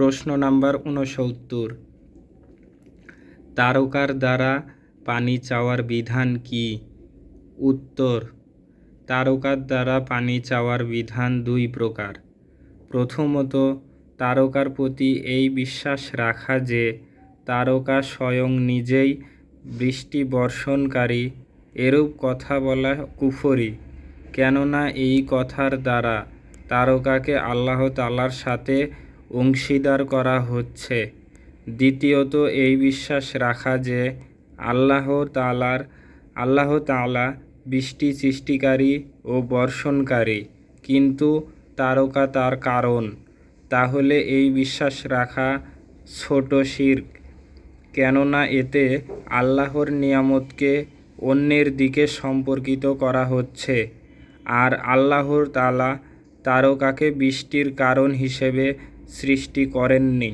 প্রশ্ন নাম্বার উনসত্তর তারকার দ্বারা পানি চাওয়ার বিধান কি? উত্তর, তারকার দ্বারা পানি চাওয়ার বিধান দুই প্রকার। প্রথমত, তারকার প্রতি এই বিশ্বাস রাখা যে তারকা স্বয়ং নিজেই বৃষ্টি বর্ষণকারী, এরূপ কথা বলা কুফরি। কেননা এই কথার দ্বারা তারকাকে আল্লাহ তালার সাথে অংশীদার করা হচ্ছে। দ্বিতীয়ত, এই বিশ্বাস রাখা যে আল্লাহ তালার আল্লাহ তালা বৃষ্টি সৃষ্টিকারী ও বর্ষণকারী, কিন্তু তারকা তার কারণ। তাহলে এই বিশ্বাস রাখা ছোট শির্ক। কেননা এতে আল্লাহর নিয়ামতকে অন্যের দিকে সম্পর্কিত করা হচ্ছে, আর আল্লাহর তালা তারকাকে বৃষ্টির কারণ হিসেবে সৃষ্টি করেননি।